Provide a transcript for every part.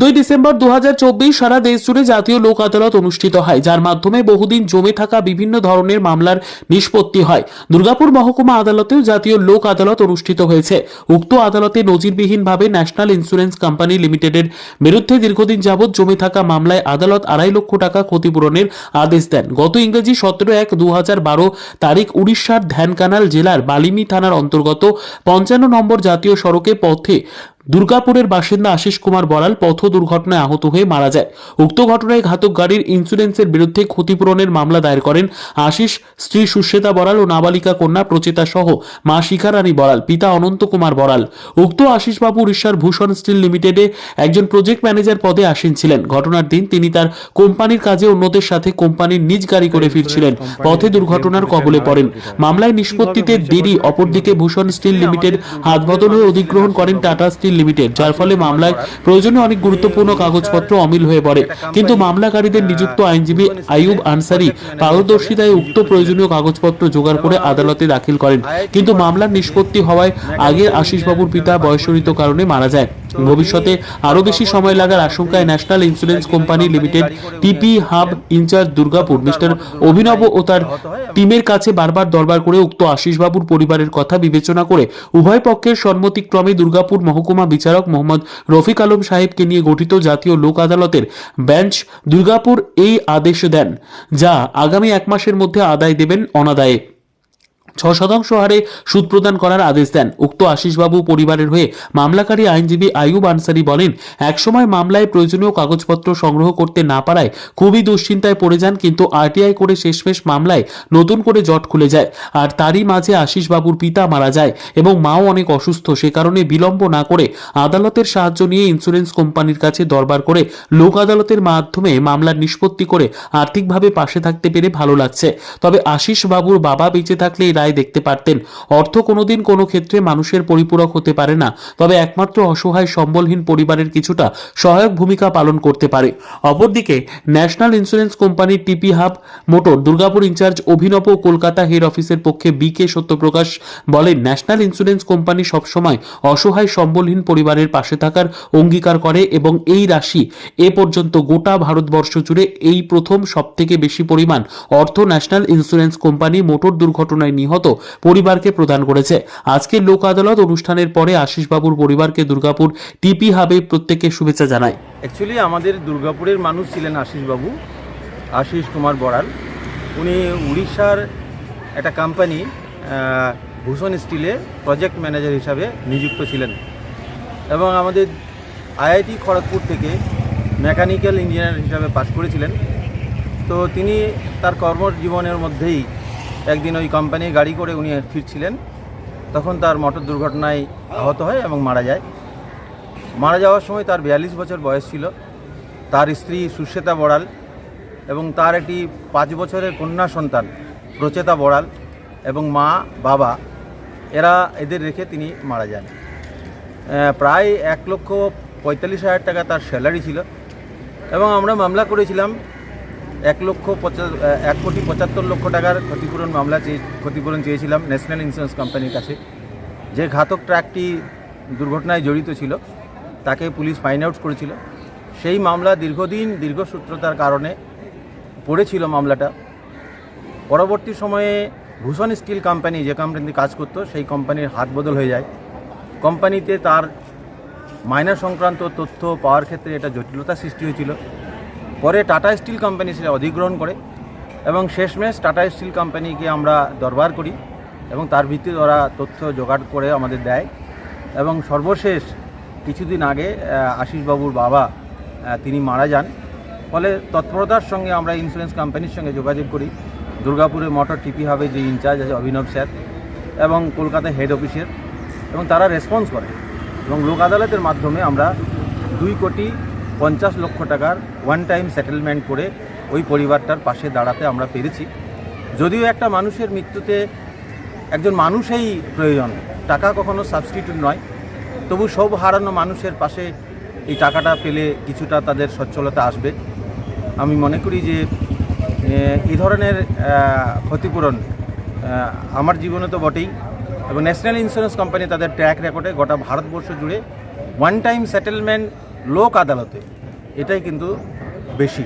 চোদ্দই ডিসেম্বর দু সারা দেশ জুড়ে জাতীয় লোক আদালত অনুষ্ঠিত হয়, যার মাধ্যমে বহুদিন জমে থাকা বিভিন্ন ধরনের মামলার নিষ্পত্তি হয়। দুর্গাপুর মহকুমা আদালতেও জাতীয় লোক আদালত অনুষ্ঠিত হয়েছে। উক্ত আদালতে নজিরবিহীনভাবে ন্যাশনাল ইন্স্যুরেন্স কোম্পানি লিমিটেডের বিরুদ্ধে দীর্ঘদিন যাবৎ জমে থাকা মামলায় আদালত আড়াই লক্ষ টাকা ক্ষতিপূরণের আদেশ দেন। গত ইংরেজি সতেরো এক দু তারিখ উড়িষ্যার ধ্যানকানাল জেলার বালিমি থানার অন্তর্গত পঞ্চান্ন নম্বর জাতীয় সড়কে পথে দুর্গাপুরের বাসিন্দা আশিস কুমার বড়াল পথ দুর্ঘটনায় আহত হয়ে মারা যায়। উক্ত ঘটনায় ঘাতক গাড়ির ইন্স্যুরেন্সের বিরুদ্ধে ক্ষতিপূরণের মামলা দায়ের করেন আশিস, স্ত্রী সুশ্বেতা বড়াল ও নাবালিকা কন্যা প্রচেতা সহ মা শিখারানী বড়াল পিতা অনন্ত কুমার বড়াল উক্ত আশিসবাবু উড়িষ্যার ভূষণ স্টিল লিমিটেডে একজন প্রজেক্ট ম্যানেজার পদে আসীন ছিলেন। ঘটনার দিন তিনি তার কোম্পানির কাজে অন্যদের সাথে কোম্পানির নিজ গাড়ি করে ফিরছিলেন। পথে দুর্ঘটনার কবলে পড়েন। মামলায় নিষ্পত্তিতে দেরি অপরদিকে ভূষণ স্টিল লিমিটেড হাত বদল হয়ে অধিগ্রহণ করেন টাটা স্টিল লিমিটেড যার ফলে মামলায় প্রয়োজনীয় অনেক গুরুত্বপূর্ণ কাগজপত্র অমিল হয়ে পড়ে। কিন্তু মামলাকারীদের নিযুক্ত আইনজীবী আইয়ুব আনসারি পারদর্শিতায় উক্ত প্রয়োজনীয় কাগজপত্র জোগাড় করে আদালতে দাখিল করেন। কিন্তু মামলার নিষ্পত্তি হওয়ায় আগে আশিসবাবুর পিতা বয়সজনিত কারণে মারা যায়। ভবিষ্যতে আরও বেশি সময় লাগার আশঙ্কায় National Insurance Company Limited, TP hub incharge Durgapur. Mister Abhinav ও তার টিমের কাছে বারবার দরবার করে উক্ত আশিসবাবুর পরিবারের কথা বিবেচনা করে উভয় পক্ষের সম্মতিক্রমে দুর্গাপুর মহকুমা বিচারক মোহাম্মদ রফিক আলম সাহেবকে নিয়ে গঠিত জাতীয় লোক আদালতের বেঞ্চ দুর্গাপুর এই আদেশ দেন, যা আগামী এক মাসের মধ্যে আদায় দেবেন অনাদায়ে। ছ শতাংশ হারে সুদ প্রদান করার আদেশ দেন। উক্ত আশিসবাবু পরিবারের হয়ে মামলাকারী আইনজীবী আয়ুব আনসারি বলেন, একসময় মামলায় প্রয়োজনীয় কাগজপত্র সংগ্রহ করতে না পারায় খুবই দুশ্চিন্তায় পড়ে যান, কিন্তু আরটিআই করে শেষমেশ মামলায় নতুন করে জট খুলে যায়। আর তারই মাঝে আশিসবাবুর পিতা মারা যায় এবং মাও অনেক অসুস্থ, সে কারণে বিলম্ব না করে আদালতের সাহায্য নিয়ে ইন্স্যুরেন্স কোম্পানির কাছে দরবার করে লোক আদালতের মাধ্যমে মামলার নিষ্পত্তি করে আর্থিকভাবে পাশে থাকতে পেরে ভালো লাগছে। তবে আশিস বাবুর বাবা বেঁচে থাকলে এই রায় দেখতে পারতেন। অর্থ কোনোদিন কোনো ক্ষেত্রে মানুষের পরিপূরক হতে পারে না। তবে একমাত্র অসহায় সম্বলহীন পরিবারের কিছুটা সহায়ক ভূমিকা পালন করতে পারে। অপরদিকে, National Insurance Company TP hub motor Durgapur incharge Abhinav Kolkata head অফিসের পক্ষে বি কে সত্যপ্রকাশ বলেন, ন্যাশনাল ইন্স্যুরেন্স কোম্পানি সবসময় অসহায় সম্বলহীন পরিবারের পাশে থাকার অঙ্গীকার করে এবং এই রাশি এ পর্যন্ত গোটা ভারতবর্ষ জুড়ে এই প্রথম সবথেকে বেশি পরিমাণ অর্থ ন্যাশনাল ইন্স্যুরেন্স কোম্পানি মোটর দুর্ঘটনায় নিহত পরিবারকে প্রদান করেছে। আজকের লোক আদালত অনুষ্ঠানের পরে আশিসবাবুর পরিবারকে দুর্গাপুর টিপি হাবে প্রত্যেককে শুভেচ্ছা জানায়। অ্যাকচুয়ালি আমাদের দুর্গাপুরের মানুষ ছিলেন আশিসবাবু, আশিস কুমার বড়াল। উনি উড়িষ্যার একটা কোম্পানি ভূষণ স্টিলে প্রজেক্ট ম্যানেজার হিসাবে নিযুক্ত ছিলেন। এবং আমাদের আইআইটি খড়গপুর থেকে মেকানিক্যাল ইঞ্জিনিয়ার হিসাবে পাশ করেছিলেন। তো তিনি তার কর্মজীবনের মধ্যেই একদিন ওই কোম্পানির গাড়ি করে উনি ফিরছিলেন। তখন তার মোটর দুর্ঘটনায় আহত হয় এবং মারা যায়। মারা যাওয়ার সময় তার বিয়াল্লিশ বছর বয়স ছিল। তার স্ত্রী সুশ্বেতা বড়াল এবং তার একটি পাঁচ বছরের কন্যা সন্তান প্রচেতা বড়াল এবং মা, বাবা, এরা এদের রেখে তিনি মারা যান। প্রায় এক লক্ষ পঁয়তাল্লিশ হাজার টাকা তার স্যালারি ছিল। এবং আমরা মামলা করেছিলাম এক লক্ষ এক কোটি পঁচাত্তর লক্ষ টাকার ক্ষতিপূরণ মামলা চেয়ে ক্ষতিপূরণ চেয়েছিলাম ন্যাশনাল ইন্স্যুরেন্স কোম্পানির কাছে। যে ঘাতক ট্রাকটি দুর্ঘটনায় জড়িত ছিল, তাকে পুলিশ ফাইন্ড আউট করেছিল। সেই মামলা দীর্ঘদিন দীর্ঘসূত্রতার কারণে পড়েছিল মামলাটা। পরবর্তী সময়ে ভূষণ স্টিল কোম্পানি যে কোম্পানিতে কাজ করতো, সেই কোম্পানির হাত বদল হয়ে যায়। কোম্পানিতে তার মাইনা সংক্রান্ত তথ্য পাওয়ার ক্ষেত্রে এটা জটিলতা সৃষ্টি হয়েছিল। পরে টাটা স্টিল কোম্পানি সেটা অধিগ্রহণ করে এবং শেষমেশ টাটা স্টিল কোম্পানিকে আমরা দরবার করি এবং তার ভিত্তিতে ওরা তথ্য জোগাড় করে আমাদের দেয় এবং সর্বশেষ কিছুদিন আগে আশিসবাবুর বাবা তিনি মারা যান। ফলে তৎপরতার সঙ্গে আমরা ইন্স্যুরেন্স কোম্পানির সঙ্গে যোগাযোগ করি। দুর্গাপুরে মোটর টিপি হবে যে ইনচার্জ আছে অভিনব স্যার এবং কলকাতা হেড অফিসের এবং তারা রেসপন্স করে এবং লোক আদালতের মাধ্যমে আমরা দুই কোটি পঞ্চাশ লক্ষ টাকার ওয়ান টাইম সেটেলমেন্ট করে ওই পরিবারটার পাশে দাঁড়াতে আমরা পেরেছি। যদিও একটা মানুষের মৃত্যুতে একজন মানুষই প্রয়োজন, টাকা কখনো সাবস্টিটিউট নয়। তবু সব হারানো মানুষের পাশে এই টাকাটা পেলে কিছুটা তাদের সচ্ছলতা আসবে। আমি মনে করি যে এই ধরনের ক্ষতিপূরণ আমার জীবনে তো বটেই এবং ন্যাশনাল ইন্স্যুরেন্স কোম্পানি তাদের ট্র্যাক রেকর্ডে গোটা ভারতবর্ষ জুড়ে ওয়ান টাইম সেটেলমেন্ট লোক আদালতে এটাই কিন্তু বেশি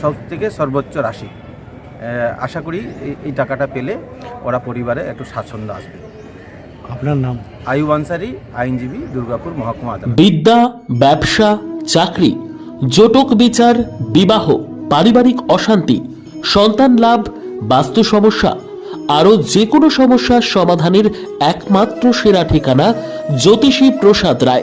সব থেকে সর্বোচ্চ রাশি। আশা করি এই- এই টাকাটা পেলে ওরা পরিবারে একটু স্বাচ্ছন্দ্য আসবে। আপনার নাম? আয়ু আনসারি আইনজীবী দুর্গাপুর মহকুমা আদালত। বিদ্যা ব্যবসা চাকরি জটক বিচার বিবাহ পারিবারিক অশান্তি সন্তান লাভ বাস্তু সমস্যা আরও যে কোনো সমস্যার সমাধানের একমাত্র সেরা ঠিকানা জ্যোতিষী প্রসাদ রায়।